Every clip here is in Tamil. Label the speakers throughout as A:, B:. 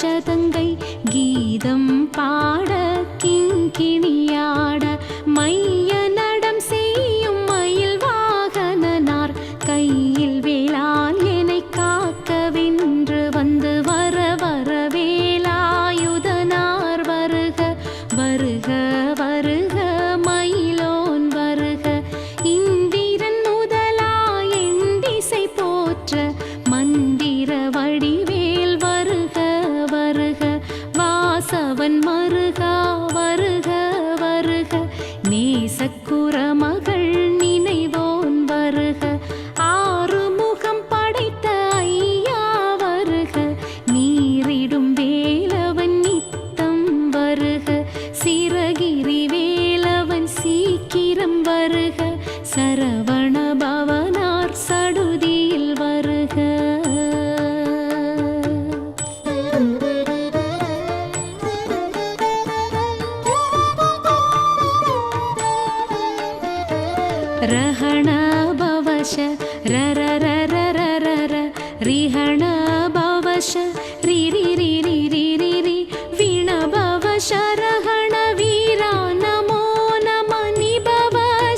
A: 着等待 ರಿಹಣ ಭವಶ ರಿ ರಿ ರಿ ರಿ ರಿ ರಿ ರಿ ವೀಣ ಭವ ಶರಹಣ ವೀರ ನಮೋ ನಮ ನಿಭವ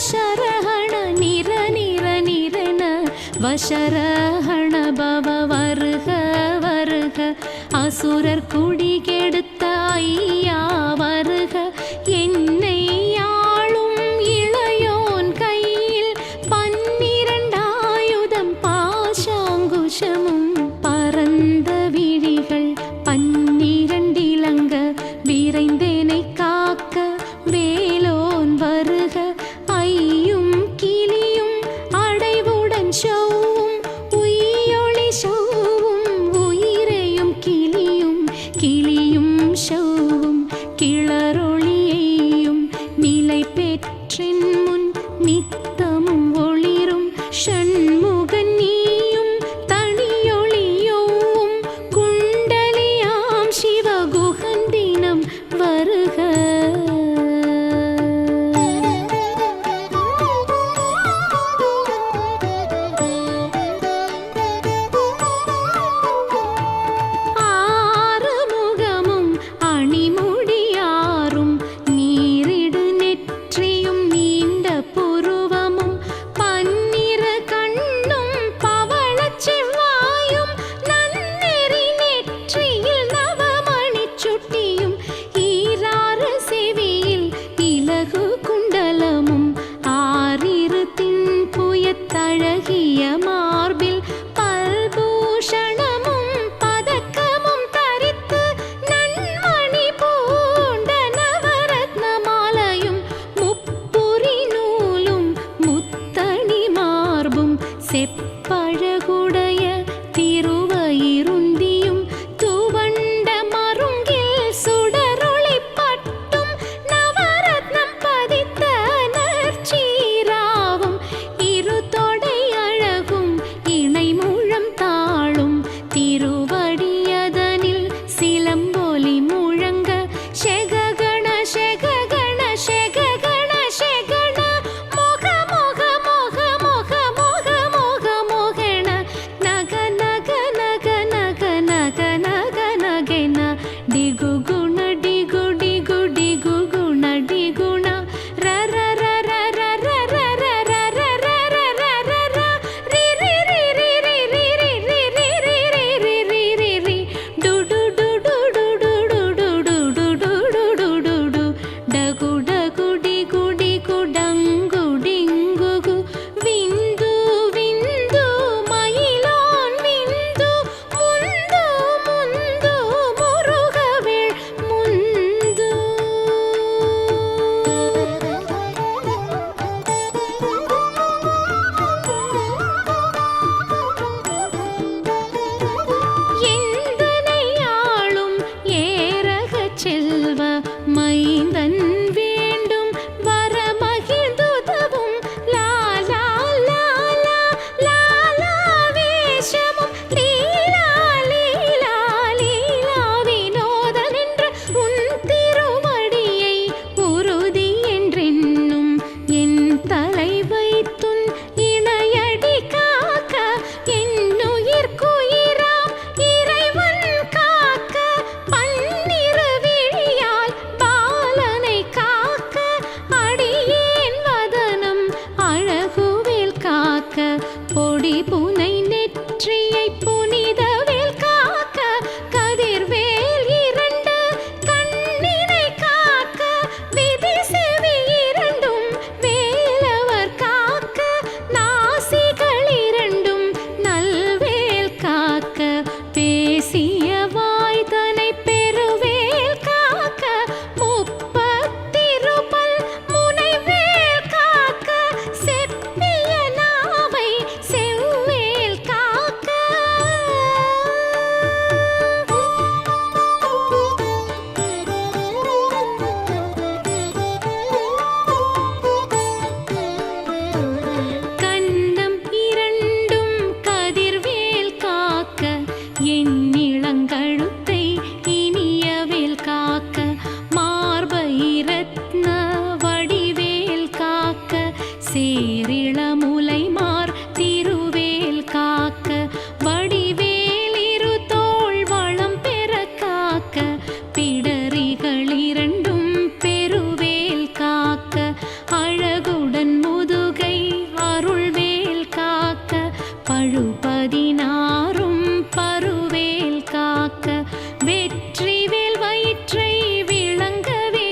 A: ಶರಹಣ ನಿರ ನಿರ ನಿರನ ವಶರಹಣ ಭವ வருக வருக அசுரர் குடி വംശവും കിളറുള്ള കുടികു இளமுலைமார் திருவேல் காக்க வடிவேல் இரு தோல் வளம் பெற காக்க பிடரிகள் இரண்டும் பெருவேல் காக்க அழகுடன் முதுகை அருள்வேல் காக்க பழுபதினாரும் பருவேல் காக்க வெற்றிவேல் வயிற்றை விளங்கவே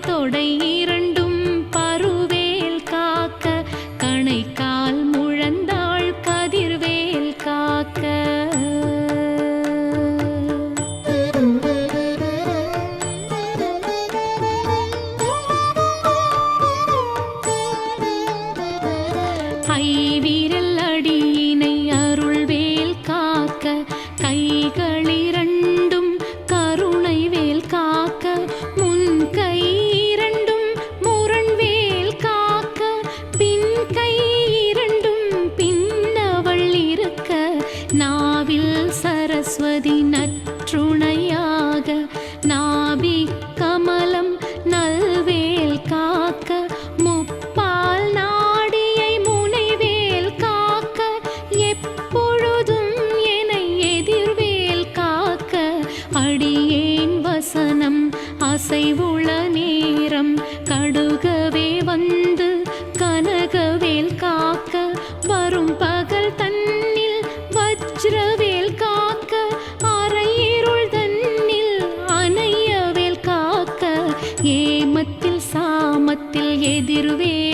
A: தொடை இரண்டு ಕಾದಿರುವೆ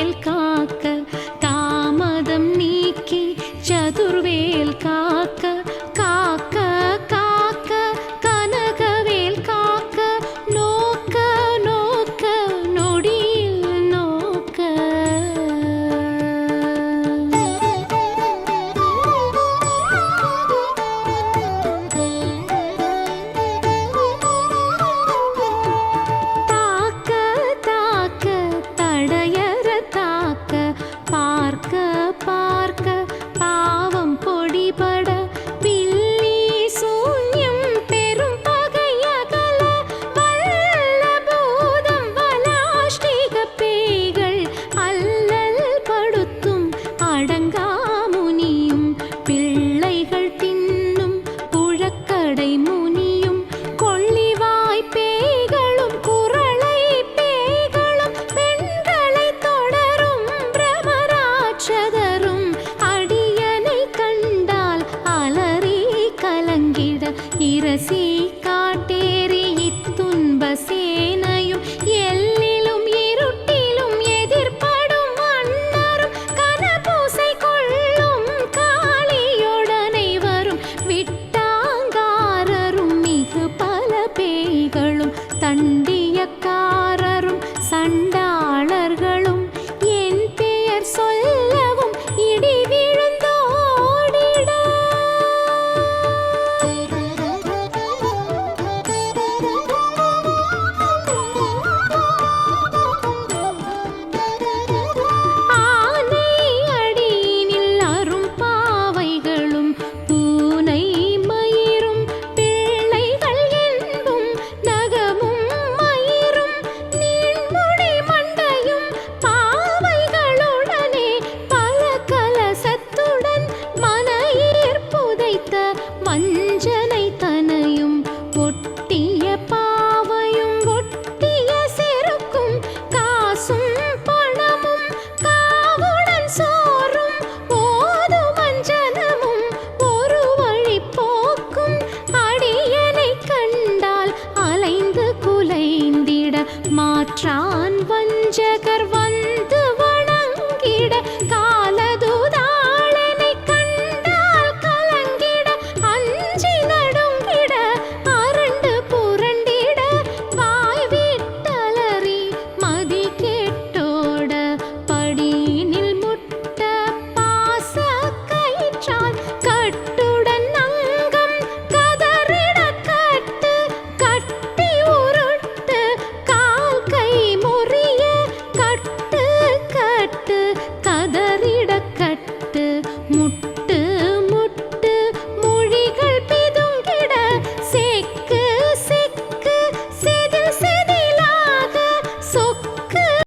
A: சான் வஞ்சகர்வா